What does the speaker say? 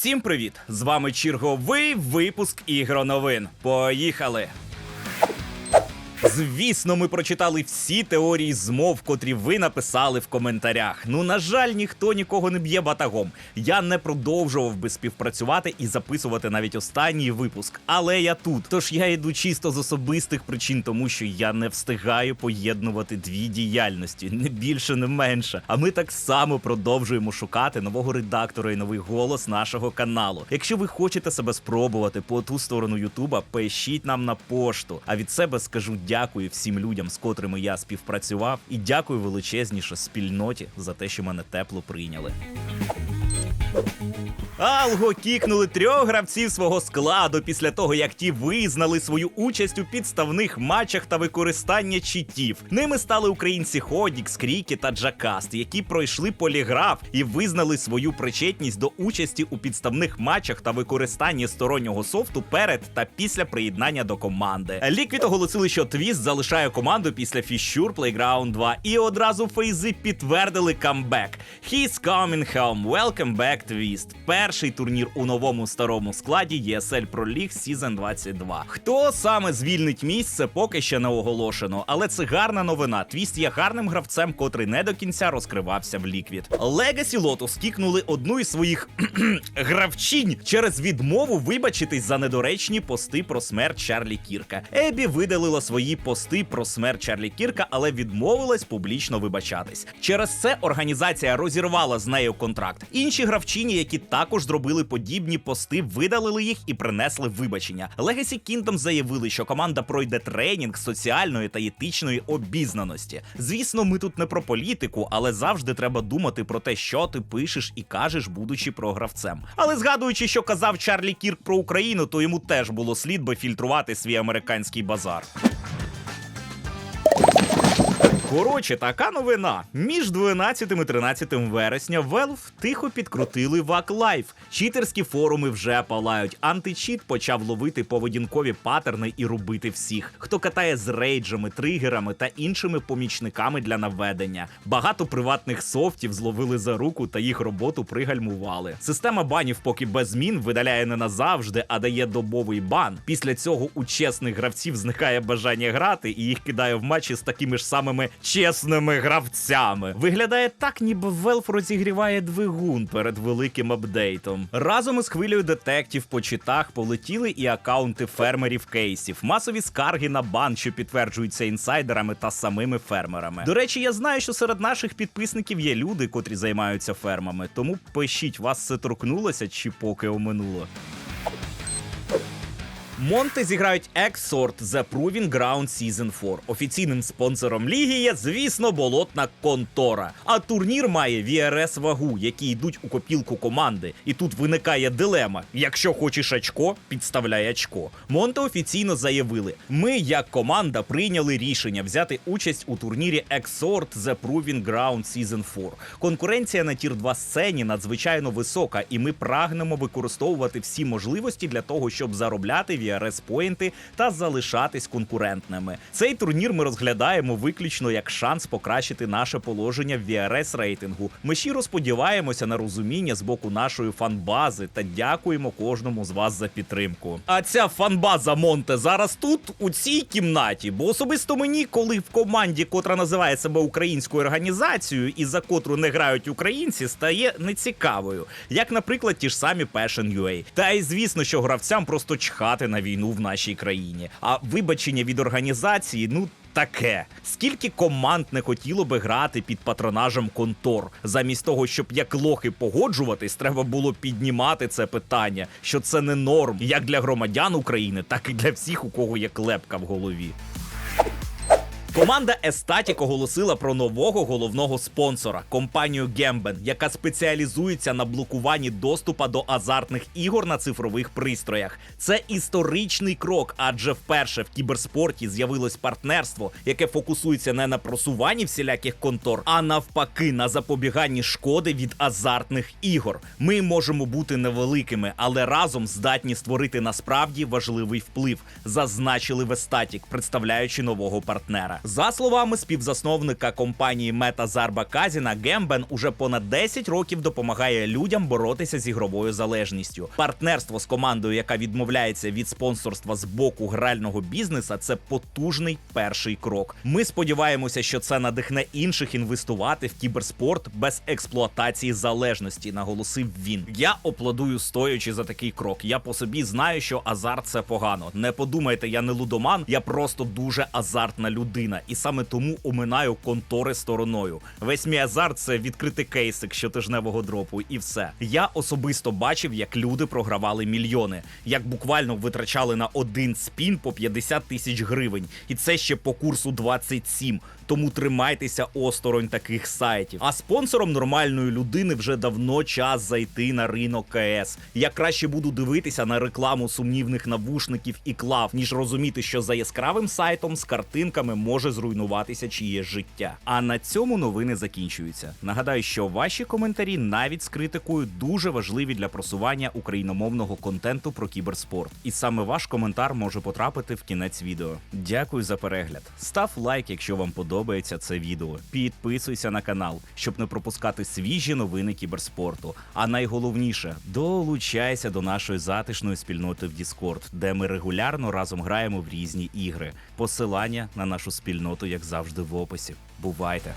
Всім привіт! З вами черговий випуск ігроновин. Поїхали! Звісно, ми прочитали всі теорії змов, котрі ви написали в коментарях. Ну, на жаль, ніхто нікого не б'є батагом. Я не продовжував би співпрацювати і записувати навіть останній випуск. Але я тут. Тож я йду чисто з особистих причин, тому що я не встигаю поєднувати дві діяльності, не більше, не менше. А ми так само продовжуємо шукати нового редактора і новий голос нашого каналу. Якщо ви хочете себе спробувати по ту сторону Ютуба, пишіть нам на пошту. А від себе скажу дякую всім людям, з котрими я співпрацював, і дякую величезніше спільноті за те, що мене тепло прийняли. Алго кікнули трьох гравців свого складу після того, як ті визнали свою участь у підставних матчах та використання читів. Ними стали українці Ходікс, Крікі та Джакаст, які пройшли поліграф і визнали свою причетність до участі у підставних матчах та використанні стороннього софту перед та після приєднання до команди. Ліквід оголосили, що Твіст залишає команду після Фіщур Playground 2 і одразу фейзи підтвердили камбек. He's coming home. Welcome back, Twist. Перший турнір у новому старому складі ESL Pro League Season 22. Хто саме звільнить місце, поки ще не оголошено, але це гарна новина. Твіст є гарним гравцем, котрий не до кінця розкривався в Liquid. Legacy Lotus кікнули одну із своїх гравчинь через відмову вибачитись за недоречні пости про смерть Чарлі Кірка. Ебі видалила свої пости про смерть Чарлі Кірка, але відмовилась публічно вибачатись. Через це організація розірвала з нею контракт. Інші гравчині, які також зробили подібні пости, видалили їх і принесли вибачення. Legacy Kingdom заявили, що команда пройде тренінг соціальної та етичної обізнаності. Звісно, ми тут не про політику, але завжди треба думати про те, що ти пишеш і кажеш, будучи програвцем. Але згадуючи, що казав Чарлі Кірк про Україну, то йому теж було слід би фільтрувати свій американський базар. Коротше, така новина. Між 12 і 13 вересня Valve тихо підкрутили Live. Читерські форуми вже палають. Античіт почав ловити поведінкові паттерни і рубити всіх, хто катає з рейджами, тригерами та іншими помічниками для наведення. Багато приватних софтів зловили за руку та їх роботу пригальмували. Система банів поки без змін видаляє не назавжди, а дає добовий бан. Після цього у чесних гравців зникає бажання грати, і їх кидає в матчі з такими ж самими чесними гравцями. Виглядає так, ніби Valve розігріває двигун перед великим апдейтом. Разом із хвилею детектів по читах полетіли і акаунти фермерів кейсів, масові скарги на бан, що підтверджуються інсайдерами та самими фермерами. До речі, я знаю, що серед наших підписників є люди, котрі займаються фермами, тому пишіть, вас це торкнулося чи поки оминуло. Монти зіграють X-Sort The Proving Ground Season 4. Офіційним спонсором ліги є, звісно, болотна контора. А турнір має VRS вагу, які йдуть у копілку команди. І тут виникає дилема: якщо хочеш очко, підставляй очко. Монте офіційно заявили: ми, як команда, прийняли рішення взяти участь у турнірі X-Sort The Proving Ground Season 4. Конкуренція на тір 2 сцені надзвичайно висока, і ми прагнемо використовувати всі можливості для того, щоб заробляти VRS поінти та залишатись конкурентними. Цей турнір ми розглядаємо виключно як шанс покращити наше положення в VRS рейтингу. Ми щиро сподіваємося на розуміння з боку нашої фанбази та дякуємо кожному з вас за підтримку. А ця фанбаза Монте зараз тут, у цій кімнаті, бо особисто мені, коли в команді, котра називає себе українською організацією і за котру не грають українці, стає нецікавою, як, наприклад, ті ж самі Passion UA. Та й звісно, що гравцям просто чхати на війну в нашій країні. А вибачення від організації, ну. Таке, скільки команд не хотіло би грати під патронажем контор, замість того, щоб як лохи погоджуватись, треба було піднімати це питання, що це не норм як для громадян України, так і для всіх, у кого є клепка в голові. Команда Естатік оголосила про нового головного спонсора компанію Gemben, яка спеціалізується на блокуванні доступа до азартних ігор на цифрових пристроях. Це історичний крок, адже вперше в кіберспорті з'явилось партнерство, яке фокусується не на просуванні всіляких контор, а навпаки на запобіганні шкоди від азартних ігор. Ми можемо бути невеликими, але разом здатні створити насправді важливий вплив, зазначили в Естатік, представляючи нового партнера. За словами співзасновника компанії Мета Зарба Казіна, Гембен уже понад 10 років допомагає людям боротися з ігровою залежністю. Партнерство з командою, яка відмовляється від спонсорства з боку грального бізнеса, це потужний перший крок. Ми сподіваємося, що це надихне інших інвестувати в кіберспорт без експлуатації залежності, наголосив він. Я аплодую стоячи за такий крок. Я по собі знаю, що азарт це погано. Не подумайте, я не лудоман, я просто дуже азартна людина, і саме тому оминаю контори стороною. Весь мій азарт це відкрити кейсик щотижневого дропу, і все. Я особисто бачив, як люди програвали мільйони, як буквально витрачали на один спін по 50 тисяч гривень, і це ще по курсу 27. Тому тримайтеся осторонь таких сайтів. А спонсором нормальної людини вже давно час зайти на ринок КС. Я краще буду дивитися на рекламу сумнівних навушників і клав, ніж розуміти, що за яскравим сайтом з картинками може зруйнуватися чиє життя. А на цьому новини закінчуються. Нагадаю, що ваші коментарі навіть з критикою дуже важливі для просування україномовного контенту про кіберспорт. І саме ваш коментар може потрапити в кінець відео. Дякую за перегляд. Став лайк, якщо вам подобається це відео. Підписуйся на канал, щоб не пропускати свіжі новини кіберспорту. А найголовніше долучайся до нашої затишної спільноти в Discord, де ми регулярно разом граємо в різні ігри. Посилання на нашу спільноту, як завжди, в описі. Бувайте!